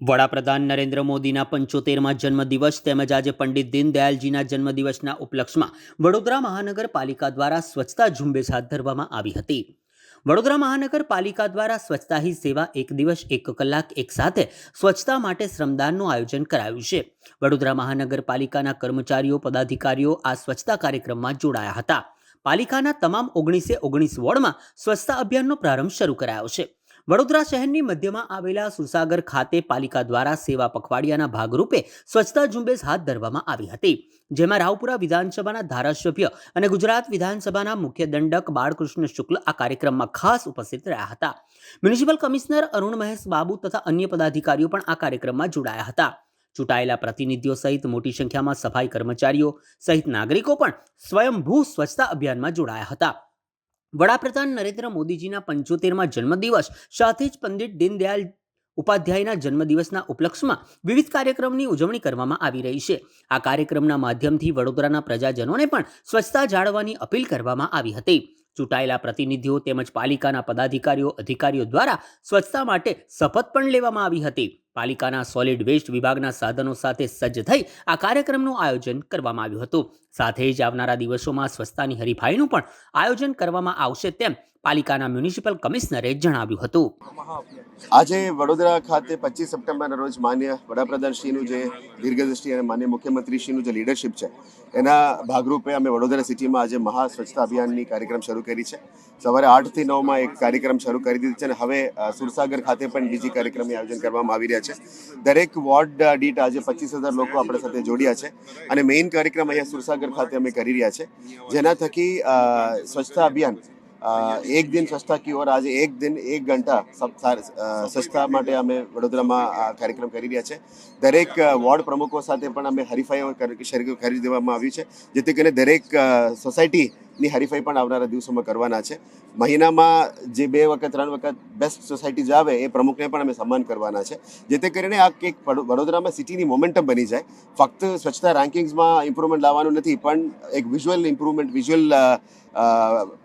વડાપ્રધાન નરેન્દ્ર મોદીના પંચોતેરમાં જન્મદિવસ તેમજ આજે પંડિત દીનદયાલજીના જન્મદિવસના ઉપલક્ષમાં વડોદરા મહાનગરપાલિકા દ્વારા સ્વચ્છતા ઝુંબેશ હાથ ધરવામાં આવી હતી. વડોદરા મહાનગરપાલિકા દ્વારા સ્વચ્છતા હી સેવા એક દિવસ, એક કલાક, એક સાથે સ્વચ્છતા માટે શ્રમદાનનું આયોજન કરાયું છે. વડોદરા મહાનગરપાલિકાના કર્મચારીઓ, પદાધિકારીઓ આ સ્વચ્છતા કાર્યક્રમમાં જોડાયા હતા. પાલિકાના તમામ ઓગણીસે ઓગણીસ વોર્ડમાં સ્વચ્છતા અભિયાનનો પ્રારંભ શરૂ કરાયો છે. વડોદરા શહેરની મધ્યમાં આવેલા સુરસાગર ખાતે પાલિકા દ્વારા સેવા પખવાડિયાના ભાગરૂપે સ્વચ્છતા ઝુંબેશ હાથ ધરવામાં આવી હતી, જેમાં રાવપુરા વિધાનસભાના ધારાસભ્ય અને ગુજરાત વિધાનસભાના મુખ્ય દંડક બાળકૃષ્ણ શુક્લ આ કાર્યક્રમમાં ખાસ ઉપસ્થિત રહ્યા હતા. મ્યુનિસિપલ કમિશનર અરુણ મહેશ બાબુ તથા અન્ય પદાધિકારીઓ પણ આ કાર્યક્રમમાં જોડાયા હતા. ચૂંટાયેલા પ્રતિનિધિઓ સહિત મોટી સંખ્યામાં સફાઈ કર્મચારીઓ સહિત નાગરિકો પણ સ્વયંભૂ સ્વચ્છતા અભિયાનમાં જોડાયા હતા. વડાપ્રધાન નરેન્દ્ર મોદીજીના પંચોતેરમાં જન્મદિવસ સાથે જ પંડિત દીનદયાલ ઉપાધ્યાયના જન્મદિવસના ઉપલક્ષમાં વિવિધ કાર્યક્રમની ઉજવણી કરવામાં આવી રહી છે. આ કાર્યક્રમના માધ્યમથી વડોદરાના પ્રજાજનોને પણ સ્વચ્છતા જાળવવાની અપીલ કરવામાં આવી હતી. ચૂંટાયેલા પ્રતિનિધિઓ તેમજ પાલિકાના પદાધિકારીઓ, અધિકારીઓ દ્વારા સ્વચ્છતા માટે શપથ પણ લેવામાં આવી હતી. પાલિકાના સોલિડ વેસ્ટ વિભાગના સાધનો સાથે સજ્જ થઈ આ કાર્યક્રમનું આયોજન કરવામાં આવ્યું હતું. સાથે જ આવનારા દિવસોમાં સ્વચ્છતાની હરીફાઈનું પણ આયોજન કરવામાં આવશે તેમ પાલિકાના મ્યુનિસિપલ કમિશનરે જણાવ્યું હતું. આજે વડોદરા ખાતે પચીસ સપ્ટેમ્બરના રોજ માન્ય વડાપ્રધાનશ્રીનું જે દીર્ઘદ્રષ્ટિ અને માન્ય મુખ્યમંત્રીશ્રીનું જે લીડરશિપ છે, એના ભાગરૂપે અમે વડોદરા સિટીમાં આજે મહા સ્વચ્છતા અભિયાનની કાર્યક્રમ શરૂ કરી છે. સવારે આઠથી નવમાં એક કાર્યક્રમ શરૂ કરી દીધી છે અને હવે સુરસાગર ખાતે પણ બીજી કાર્યક્રમનું આયોજન કરવામાં આવી રહ્યા છે. દરેક વોર્ડ દીઠ આજે પચીસ હજાર લોકો આપણા સાથે જોડ્યા છે અને મેઇન કાર્યક્રમ અહીંયા સુરસાગર ખાતે અમે કરી રહ્યા છે. જેના થકી સ્વચ્છતા અભિયાન એક દિન સ્વચ્છતા કી ઓર આજે એક દિન એક ઘંટા સ્વચ્છતા માટે અમે વડોદરામાં આ કાર્યક્રમ કરી રહ્યા છે. દરેક વોર્ડ પ્રમુખો સાથે પણ અમે હરીફાઈઓ કરી દેવામાં આવ્યું છે. જેથી કરીને દરેક અ, સોસાયટીની હરીફાઈ પણ આવનારા દિવસોમાં કરવાના છે. મહિનામાં જે બે વખત, ત્રણ વખત બેસ્ટ સોસાયટી આવે, એ પ્રમુખને પણ અમે સન્માન કરવાના છે. જેથી કરીને આ એક વડોદરામાં સિટીની મોમેન્ટમ બની જાય. ફક્ત સ્વચ્છતા રેન્કિંગ્સમાં ઇમ્પ્રુવમેન્ટ લાવવાનું નથી, પણ એક વિઝ્યુઅલ ઇમ્પ્રુવમેન્ટ વિઝ્યુઅલ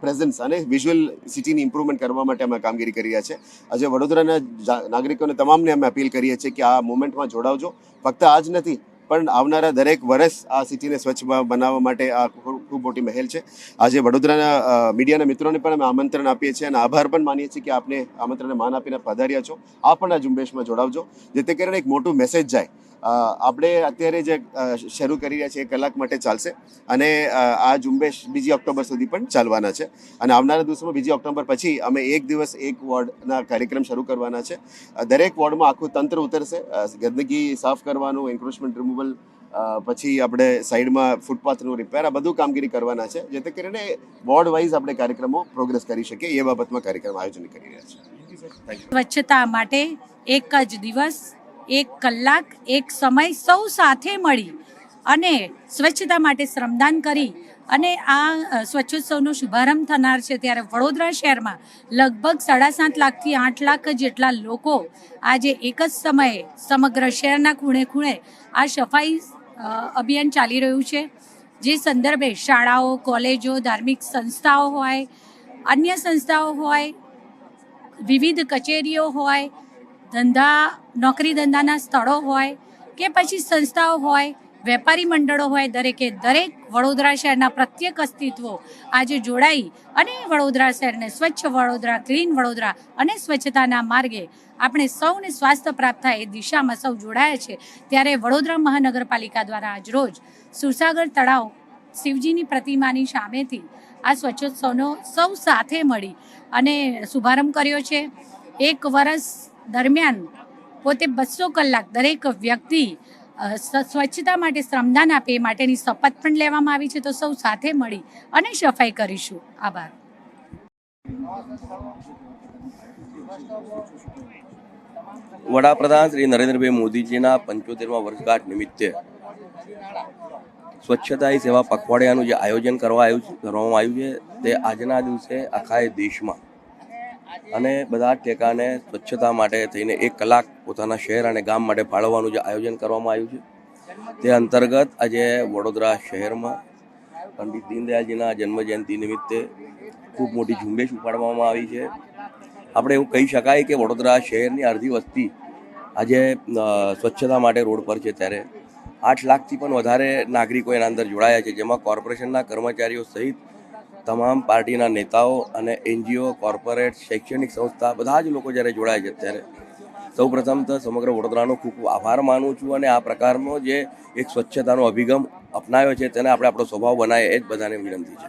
પ્રેઝન્સ અને વિઝ્યુઅલ સિટીની ઇમ્પ્રુવમેન્ટ કરવા માટે અમે કામગીરી કરી રહ્યા છે. આજે વડોદરાના નાગરિકોને તમામને અમે અપીલ કરીએ છીએ કે આ મુમેન્ટમાં જોડાવજો. ફક્ત આજ નથી પણ આવનારા દરેક વર્ષ આ સિટીને સ્વચ્છ બનાવવા માટે આ ખૂબ મોટી મહેલ છે. આજે વડોદરાના મીડિયાના મિત્રોને પણ અમે આમંત્રણ આપીએ છીએ અને આભાર પણ માનીએ છીએ કે આપને આમંત્રણને માન આપીને પધાર્યા છો. આ પણ આ ઝુંબેશમાં જોડાવજો. જેથી કરીને એક મોટું મેસેજ જાય. આપણે અત્યારે જે શરૂ કરી રહ્યા છીએ એ કલાક માટે ચાલશે. અને આ ઝુંબેશ બીજી ઓક્ટોબર સુધી પણ ચાલવાના છે. અને આવનારા દિવસોમાં બીજી ઓક્ટોબર પછી અમે એક દિવસ એક વોર્ડના કાર્યક્રમ શરૂ કરવાના છે. દરેક વોર્ડમાં આખું તંત્ર ઉતરશે. ગંદકી સાફ કરવાનું એન્ક્રોચમેન્ટ રિમૂવલ પછી આપણે સાઈડમાં ફૂટપાથનું રિપેર આ બધું કામગીરી કરવાના છે. જેથી કરીને વોર્ડ વાઇઝ આપણે કાર્યક્રમો પ્રોગ્રેસ કરી શકીએ. એ બાબતમાં કાર્યક્રમ આયોજન કરી રહ્યા છે. સ્વચ્છતા માટે એક જ દિવસ એક કલાક, એક સમય સૌ સાથે મળી અને સ્વચ્છતા માટે શ્રમદાન કરી અને આ સ્વચ્છોત્સવનો શુભારંભ થનાર છે ત્યારે વડોદરા શહેરમાં લગભગ સાડા સાત લાખથી આઠ લાખ જેટલા લોકો આજે એક જ સમયે સમગ્ર શહેરના ખૂણે ખૂણે આ સફાઈ અભિયાન ચાલી રહ્યું છે. જે સંદર્ભે શાળાઓ, કોલેજો, ધાર્મિક સંસ્થાઓ હોય, અન્ય સંસ્થાઓ હોય, વિવિધ કચેરીઓ હોય ધંધા, નોકરી ધંધાના સ્થળો હોય કે પછી સંસ્થાઓ હોય, વેપારી મંડળો હોય, દરેકે દરેક વડોદરા શહેરના પ્રત્યેક અસ્તિત્વો આજે જોડાઈ અને વડોદરા શહેરને સ્વચ્છ વડોદરા, ક્લીન વડોદરા અને સ્વચ્છતાના માર્ગે આપણે સૌને સ્વાસ્થ્ય પ્રાપ્ત થાય એ દિશામાં સૌ જોડાયા છે. ત્યારે વડોદરા મહાનગરપાલિકા દ્વારા આજરોજ સુરસાગર તળાવ શિવજીની પ્રતિમાની સામેથી આ સ્વચ્છોત્સવનો સૌ સાથે મળી અને શુભારંભ કર્યો છે. એક વર્ષ દરમિયાન પોતે બસો કલાક દરેક વ્યક્તિ સ્વચ્છતા માટે શ્રમદાન આપે એ માટેની શપથ પણ લેવામાં આવી છે. તો સૌ સાથે મળી અને સફાઈ કરીશું. આભાર. વડાપ્રધાન શ્રી નરેન્દ્રભાઈ મોદીજીના પંચોતેરમા વર્ષગાંઠ નિમિત્તે સ્વચ્છતા સેવા પખવાડિયાનું જે આયોજન કરવા આવ્યું કરવામાં આવ્યું છે, તે આજના દિવસે આખા દેશમાં અને બધા જ ઠેકાને સ્વચ્છતા માટે થઈને એક કલાક પોતાના શહેર અને ગામ માટે ફાળવવાનું જે આયોજન કરવામાં આવ્યું છે. તે અંતર્ગત આજે વડોદરા શહેરમાં પંડિત દીનદયાળજીના જન્મજયંતિ નિમિત્તે ખૂબ મોટી ઝુંબેશ ઉપાડવામાં આવી છે. આપણે એવું કહી શકાય કે વડોદરા શહેરની અડધી વસ્તી આજે સ્વચ્છતા માટે રોડ પર છે ત્યારે. આઠ લાખથી પણ વધારે નાગરિકો એના અંદર જોડાયા છે, જેમાં કોર્પોરેશનના કર્મચારીઓ સહિત તમામ પાર્ટીના નેતાઓ અને એનજીઓ, કોર્પોરેટ, શૈક્ષણિક સંસ્થા બધા જ લોકો જ્યારે જોડાય છે ત્યારે સૌપ્રથમ તો સમગ્ર વડોદરાનો ખૂબ આભાર માનું છું અને આ પ્રકારનો જે એક સ્વચ્છતાનો અભિગમ અપનાવ્યો છે તેને આપણે આપણો સ્વભાવ બનાવીએ એ જ બધાને વિનંતી છે.